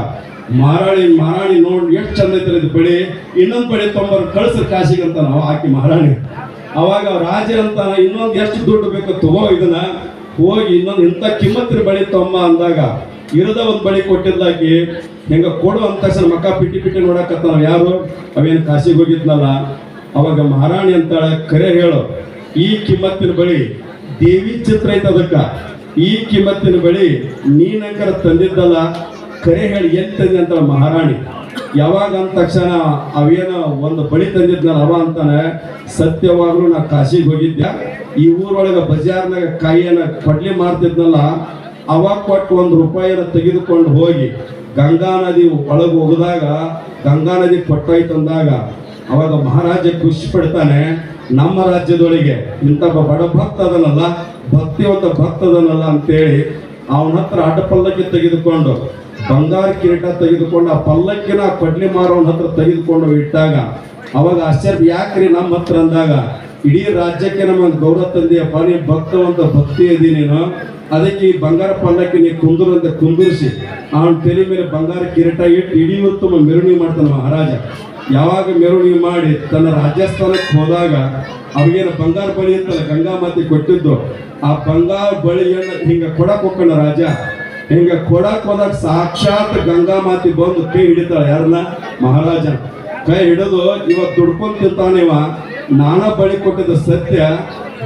ಮಹಾರಾಣಿ ಮಹಾರಾಣಿ ನೋಡಿ ಎಷ್ಟು ಚಂದ ಐತೆ ಇದು ಬಳಿ. ಇನ್ನೊಂದು ಬಳಿ ತೊಂಬರ್ ಕಳ್ಸ ಕಾಶಿಗೆ ಅಂತ ನಾವು ಆಕಿ ಮಹಾರಾಣಿ. ಅವಾಗ ರಾಜ ಅಂತಾನ, ಇನ್ನೊಂದು ಎಷ್ಟು ದುಡ್ಡು ಬೇಕು ತಗೋ ಇದನ್ನ. ಹೋಗಿ ಇನ್ನೊಂದು ಇಂಥ ಕಿಮ್ಮತ್ತಿನ ಬಳಿ ತೊಂಬ ಅಂದಾಗ ಇರದ ಒಂದು ಬಳಿ ಕೊಟ್ಟಿದ್ದಾಗಿ ಹೆಂಗ ಕೊಡು ಅಂತ ಮಕ್ಕ ಪಿಟಿ ಪಿಟಿ ನೋಡಕತ್ತಾನ ಯಾರು? ಅವೇನು ಕಾಶಿಗೆ ಹೋಗಿದ್ನಲ್ಲ? ಅವಾಗ ಮಹಾರಾಣಿ ಅಂತಾಳೆ, ಕರೆ ಹೇಳು, ಈ ಕಿಮ್ಮತ್ತಿನ ಬಳಿ ದೇವಿ ಚಿತ್ರ ಐತೆ ಅದಕ್ಕ. ಈ ಕಿಮ್ಮತ್ತಿನ ಬಳಿ ನೀನಂಕರ ತಂದಿದ್ದಲ್ಲ, ಕರೆ ಹೇಳಿ ಎಲ್ಲಿ ತಂದೆ ಅಂತ ಮಹಾರಾಣಿ. ಯಾವಾಗ ಅಂದ ತಕ್ಷಣ ಅವೇನ ಒಂದು ಬಳಿ ತಂದಿದ್ನಲ್ಲ ಅವ ಅಂತಾನೆ, ಸತ್ಯವಾಗ್ಲೂ ನಾ ಕಾಶಿಗೆ ಹೋಗಿದ್ದೆ. ಈ ಊರೊಳಗೆ ಬಜಾರ್ನಾಗ ಕಾಯಿಯನ್ನ ಕೊಡ್ಲಿ ಮಾರ್ತಿದ್ನಲ್ಲ ಅವಾಗ ಕೊಟ್ಟು ಒಂದು ರೂಪಾಯಿನ ತೆಗೆದುಕೊಂಡು ಹೋಗಿ ಗಂಗಾ ನದಿ ಒಳಗೆ ಹೋಗಿದಾಗ, ಗಂಗಾ ನದಿ ಕೊಟ್ಟೋಯ್ತು ಅಂದಾಗ ಅವಾಗ ಮಹಾರಾಜ ಖುಷಿ ಪಡ್ತಾನೆ, ನಮ್ಮ ರಾಜ್ಯದೊಳಗೆ ಇಂಥ ಬಡ ಭಕ್ತ ಅದನಲ್ಲ ಭಕ್ತಿವಂತ ಭಕ್ತ ಅದನಲ್ಲ ಅಂತೇಳಿ ಅವನ ಹತ್ರ ಅಡ್ಡ ಪಲ್ಲಕ್ಕಿ ತೆಗೆದುಕೊಂಡು, ಬಂಗಾರ ಕಿರೀಟ ತೆಗೆದುಕೊಂಡು ಆ ಪಲ್ಲಕ್ಕಿನ ಕೊಡ್ಲಿ ಮಾರೋನ ಹತ್ರ ತೆಗೆದುಕೊಂಡು ಇಟ್ಟಾಗ ಅವಾಗ ಆಶ್ಚರ್ಯ, ಯಾಕ್ರಿ ನಮ್ಮ ಹತ್ರ ಅಂದಾಗ, ಇಡೀ ರಾಜ್ಯಕ್ಕೆ ನಮ್ಮ ಗೌರವ ತಂದೆಯಪ್ಪ ನೀನು ಭಕ್ತವಂತ ಭಕ್ತಿ ಇದೀನಿ ನೀನು. ಅದಕ್ಕೆ ಈ ಬಂಗಾರ ಪಂಡಕ್ಕೆ ನೀ ಕುಂದರು ಅಂತ ಕುಂದಿರಿಸಿ ಅವನ ತಲೆ ಮೇಲೆ ಬಂಗಾರ ಕಿರೀಟ ಇಟ್ಟು ಇಡೀ ಹೊತ್ತು ಮೆರವಣಿಗೆ ಮಾಡ್ತಾನೆ ಮಹಾರಾಜ. ಯಾವಾಗ ಮೆರವಣಿಗೆ ಮಾಡಿ ತನ್ನ ರಾಜಸ್ಥಾನಕ್ಕೆ ಹೋದಾಗ ಅವಾಗೇನು ಬಂಗಾರ ಬಳಿ ಅಂತ ಗಂಗಾ ಮಾತಿ ಕೊಟ್ಟಿದ್ದು, ಆ ಬಂಗಾರ ಬಳಿಯನ್ನು ಹಿಂಗ ಕೊಡಕ್ ಹೋಗ್ಕಣ ರಾಜ. ಹಿಂಗ ಕೊಡಕ್ ಹೋದಾಗ ಸಾಕ್ಷಾತ್ ಗಂಗಾ ಮಾತಿ ಬಂದು ಕೈ ಹಿಡಿತಾಳೆ ಯಾರನ್ನ? ಮಹಾರಾಜ. ಕೈ ಹಿಡಿದು ಇವತ್ತು ದುಡ್ಕೊಂಡು ತಿಂತಾನಿವ ಇವ. ನಾನ ಬಳಿ ಕೊಟ್ಟಿದ್ದ ಸತ್ಯ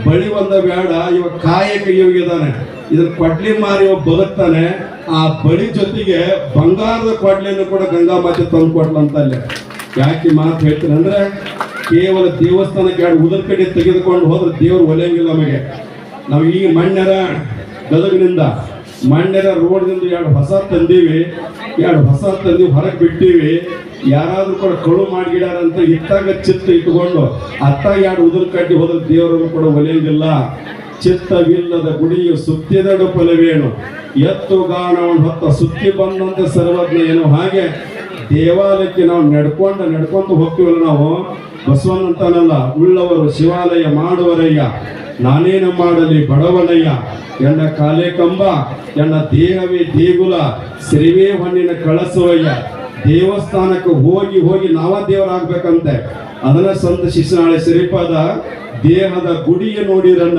ಬಳಿ ಬಂದ ಬೇಡ, ಇವ ಕಾಯಕ ಇವಾಗಿದ್ದಾನೆ ಇದ್ರ ಕೊಡ್ಲಿ ಮಾರಿ ಇವ ಬದುಕ್ತಾನೆ. ಆ ಬಳಿ ಜೊತೆಗೆ ಬಂಗಾರದ ಕೊಡ್ಲಿಯನ್ನು ಕೂಡ ಗಂಗಾ ಮಾತೆ ತಂದು ಕೊಟ್ಲಂತ ಅಲ್ಲಿ ಯಾಕೆ ಮಾತು ಹೇಳ್ತೀನಿ ಅಂದ್ರೆ, ಕೇವಲ ದೇವಸ್ಥಾನಕ್ಕೆ ಎರಡು ಉದರ ಕಡೆ ತೆಗೆದುಕೊಂಡು ಹೋದ್ರೆ ದೇವ್ರು ಒಲೆಯಂಗಿಲ್ಲ ನಮಗೆ. ನಾವು ಈಗ ಮಣ್ಣರ ಗದಗಿನಿಂದ, ಮಣ್ಣರ ರೋಡ್ದಿಂದ ಎರಡು ಹೊಸ ತಂದೀವಿ. ಎರಡು ಹೊಸ ತಂದೀವಿ ಹೊರಗೆ ಬಿಟ್ಟಿವಿ. ಯಾರಾದ್ರೂ ಕೂಡ ಕಳು ಮಾಡಿಡಾರಂತ ಇತ್ತಾಗ ಚಿತ್ತ ಇಟ್ಕೊಂಡು ಅತ್ತ ಎರಡು ಉದುರು ಕಟ್ಟಿ ಹೋದ್ರೆ ದೇವರನ್ನು ಕೂಡ ಒಲೆಯಂಗಿಲ್ಲ ಚಿತ್ತವಿಲ್ಲದ ಗುಡಿಯು ಸುತ್ತಿದಡು ಫಲವೇನು ಎತ್ತು ಗಾಣವನ್ನು ಹೊತ್ತ ಸುತ್ತಿ ಬಂದಂತ ಸರ್ವಜ್ಞ ಏನು ಹಾಗೆ ದೇವಾಲಯಕ್ಕೆ ನಾವು ನಡ್ಕೊಂಡ ನಡ್ಕೊಂಡು ಹೋಗ್ತೀವಲ್ಲ ನಾವು? ಬಸವನಂತನಲ್ಲ ಉಳ್ಳವರು ಶಿವಾಲಯ ಮಾಡುವರಯ್ಯ, ನಾನೇನು ಮಾಡಲಿ ಬಡವನಯ್ಯ. ಎನ್ನ ಕಾಲೇ ಕಂಬ, ಎನ್ನ ದೇಹವೇ ದೇಗುಲ, ಸಿರಿವೇ ಹೊನ್ನಿನ ಕಳಸುವಯ್ಯ. ದೇವಸ್ಥಾನಕ್ಕೆ ಹೋಗಿ ಹೋಗಿ ನಾವ ದೇವರಾಗ್ಬೇಕಂತೆ. ಅದನ್ನ ಸಂತ ಶಿಶುನಾಳೆ ಶ್ರೀಪಾದ ದೇಹದ ಗುಡಿಗೆ ನೋಡಿರನ್ನ.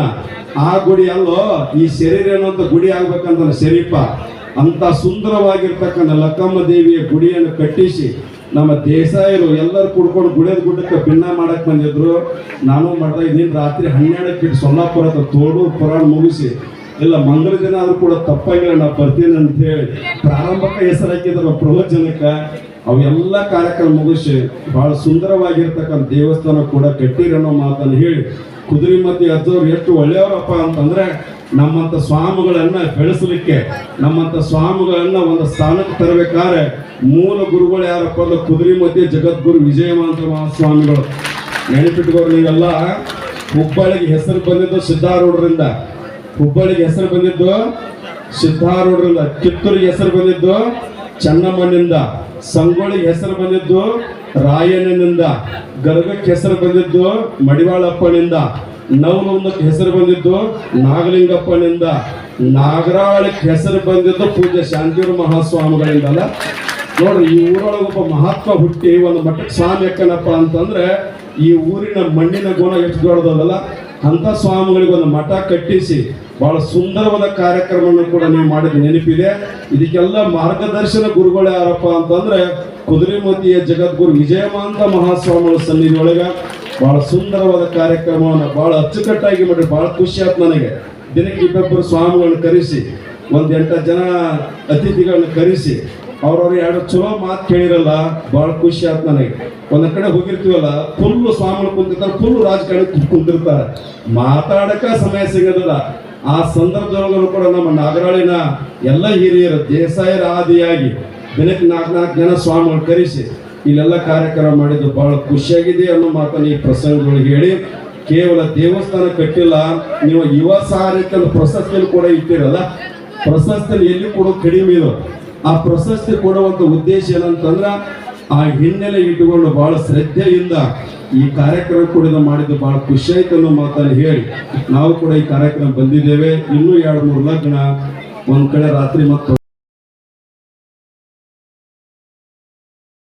ಆ ಗುಡಿ ಅಲ್ಲೋ, ಈ ಶರೀರ ಅನ್ನೋಂಥ ಗುಡಿ ಆಗ್ಬೇಕಂತ ಶರೀಪ. ಅಂತ ಸುಂದರವಾಗಿರ್ತಕ್ಕಂಥ ಲಕ್ಕಮ್ಮ ದೇವಿಯ ಗುಡಿಯನ್ನು ಕಟ್ಟಿಸಿ ನಮ್ಮ ದೇಸಾಯರು ಎಲ್ಲರೂ ಕುಡ್ಕೊಂಡು ಗುಡಿಯದ ಗುಡ್ಡಕ್ಕೆ ಭಿನ್ನ ಮಾಡಕ್ ಬಂದಿದ್ರು. ನಾನು ಮಾಡ್ತಾ ಇದೀನಿ ರಾತ್ರಿ ಹನ್ನೆರಡಕ್ಕೆ ಸೊಲ್ಲಾಪುರ ತೋಡು ಪುರಾಣ ಮುಗಿಸಿ ಇಲ್ಲ, ಮಂಗಳ ದಿನ ಆದ್ರೂ ಕೂಡ ತಪ್ಪಾಗಿಲ್ಲ ನಾ ಬರ್ತೀನಿ ಅಂತ ಹೇಳಿ ಪ್ರಾರಂಭಕ್ಕೆ ಹೆಸರು ಹಾಕಿದ್ರು ಪ್ರವಚನಕ್ಕೆ. ಅವೆಲ್ಲ ಕಾರ್ಯಕ್ರಮ ಮುಗಿಸಿ ಬಹಳ ಸುಂದರವಾಗಿರ್ತಕ್ಕಂಥ ದೇವಸ್ಥಾನ ಕೂಡ ಕಟ್ಟಿರನ್ನೋ ಮಾತನ್ನು ಹೇಳಿ. ಕುದುರೆ ಮಧ್ಯೆ ಅಜ್ಜವ್ರು ಎಷ್ಟು ಒಳ್ಳೆಯವರಪ್ಪ ಅಂತಂದ್ರೆ ನಮ್ಮಂತ ಸ್ವಾಮಿಗಳನ್ನ ಬೆಳೆಸಲಿಕ್ಕೆ ನಮ್ಮಂತ ಸ್ವಾಮಿಗಳನ್ನ ಒಂದು ಸ್ಥಾನಕ್ಕೆ ತರಬೇಕಾದ್ರೆ ಮೂಲ ಗುರುಗಳು ಯಾರಪ್ಪ ಅಂದ್ರೆ ಕುದುರೆ ಮಧ್ಯೆ ಜಗದ್ಗುರು ವಿಜಯಮಾಂತ ಮಹಾಸ್ವಾಮಿಗಳು. ನೆನಪಿಟ್ಕೋರು ನೀವೆಲ್ಲ ಹುಬ್ಬಳ್ಳಿಗೆ ಹೆಸರು ಬಂದಿದ್ದು ಸಿದ್ಧಾರೂಢರಿಂದ. ಹುಬ್ಬಳ್ಳಿಗೆ ಹೆಸರು ಬಂದಿದ್ದು, ಸಿದ್ಧಾರೂಢರಿಂದ ಕಿತ್ತೂರಿಗೆ ಹೆಸರು ಬಂದಿದ್ದು, ಚನ್ನಮ್ಮನಿಂದ ಸಂಗೊಳ್ಳಿಗೆ ಹೆಸರು ಬಂದಿದ್ದು, ರಾಯಣ್ಣನಿಂದ ಗರ್ಗಕ್ಕೆ ಹೆಸರು ಬಂದಿದ್ದು, ಮಡಿವಾಳಪ್ಪನಿಂದ ನವಲೊಂದಕ್ಕೆ ಹೆಸರು ಬಂದಿದ್ದು, ನಾಗಲಿಂಗಪ್ಪನಿಂದ ನಾಗರಾಳಕ್ಕೆ ಹೆಸರು ಬಂದಿದ್ದು ಪೂಜ್ಯ ಶಾಂತಿಯೂರು ಮಹಾಸ್ವಾಮಿಗಳಿಂದ ಅಲ್ಲ ನೋಡ್ರಿ, ಈ ಊರೊಳಗೆ ಒಬ್ಬ ಮಹಾತ್ಮ ಹುಟ್ಟಿ, ಒಂದು ಮಠಕ್ಕೆ ಸ್ವಾಮಿ ಯಾಕನಪ್ಪ ಅಂತಂದ್ರೆ ಈ ಊರಿನ ಮಣ್ಣಿನ ಗುಣ ಎಷ್ಟು ದೊಡ್ಡದಲ್ಲ. ಅಂತ ಸ್ವಾಮಿಗಳಿಗೊಂದು ಮಠ ಕಟ್ಟಿಸಿ ಬಹಳ ಸುಂದರವಾದ ಕಾರ್ಯಕ್ರಮವನ್ನು ಕೂಡ ನೀವು ಮಾಡಿದ ನೆನಪಿದೆ. ಇದಕ್ಕೆಲ್ಲ ಮಾರ್ಗದರ್ಶನ ಗುರುಗಳು ಯಾರಪ್ಪ ಅಂತಂದ್ರೆ ಕುದುರೆಮತಿಯ ಜಗದ್ಗುರು ವಿಜಯಮಾಂತ ಮಹಾಸ್ವಾಮಿಗಳ ಸನ್ನಿಧಿ ಒಳಗ ಬಹಳ ಸುಂದರವಾದ ಕಾರ್ಯಕ್ರಮವನ್ನು ಬಹಳ ಅಚ್ಚುಕಟ್ಟಾಗಿ ಮಾಡಿ ಬಹಳ ಖುಷಿ ಆಯ್ತು ನನಗೆ. ದಿನಕ್ಕೆ ಇಬ್ಬೊಬ್ಬರು ಸ್ವಾಮಿಗಳನ್ನು ಕರೆಸಿ ಒಂದು ಎಂಟು ಜನ ಅತಿಥಿಗಳನ್ನ ಕರೆಸಿ ಅವ್ರವ್ರು ಎರಡು ಚಲೋ ಮಾತು ಕೇಳಿರಲ್ಲ ಬಹಳ ಖುಷಿ ಆಯ್ತು ನನಗೆ. ಒಂದ್ ಕಡೆ ಹೋಗಿರ್ತೀವಲ್ಲ ಫುಲ್ ಸ್ವಾಮಿ ಕುಂತಿರ್ತಾರೆ ಫುಲ್ ರಾಜಕಾರಣಿ ಕುಂತಿರ್ತಾರೆ. ಮಾತಾಡಕ ಸಮಯ ಸಿಗೋದಿಲ್ಲ. ಆ ಸಂದರ್ಭದೊಳಗೂ ಕೂಡ ನಮ್ಮ ನಾಗರಾಳಿನ ಎಲ್ಲ ಹಿರಿಯರು ದೇಸಾಯರ ಆದಿಯಾಗಿ ದಿನಕ್ಕೆ ನಾಲ್ಕು ನಾಲ್ಕು ಜನ ಸ್ವಾಮಿಗಳು ಕರೆಸಿ, ಇಲ್ಲೆಲ್ಲ ಕಾರ್ಯಕ್ರಮ ಮಾಡಿದ್ದು ಬಹಳ ಖುಷಿಯಾಗಿದೆ ಅನ್ನೋ ಮಾತನ್ನು ಈ ಪ್ರಸಂಗಗಳು ಹೇಳಿ, ಕೇವಲ ದೇವಸ್ಥಾನ ಕಟ್ಟಿಲ್ಲ, ನೀವು ಯುವ ಸಾಹಿತ್ಯ ಪ್ರಶಸ್ತಿಯಲ್ಲಿ ಕೂಡ ಇಟ್ಟಿರಲ್ಲ. ಪ್ರಶಸ್ತಿಯಲ್ಲಿ ಎಲ್ಲಿ ಕೂಡ ಕಡಿಮೆ ಇದು. ಆ ಪ್ರಶಸ್ತಿ ಕೊಡುವಂತ ಉದ್ದೇಶ ಏನಂತಂದ್ರ ಆ ಹಿನ್ನೆಲೆ ಇಟ್ಟುಕೊಂಡು ಬಹಳ ಶ್ರದ್ಧೆಯಿಂದ ಈ ಕಾರ್ಯಕ್ರಮ ಕೂಡ ಮಾಡಿದ್ದು ಬಹಳ ಖುಷಿ ಆಯ್ತು ಅನ್ನೋ ಮಾತನ್ನು ಹೇಳಿ. ನಾವು ಕೂಡ ಈ ಕಾರ್ಯಕ್ರಮ ಬಂದಿದ್ದೇವೆ. ಇನ್ನೂ ಎರಡು ಮೂರು ಲಗ್ನ, ಒಂದ್ ಕಡೆ ರಾತ್ರಿ ಮತ್ತು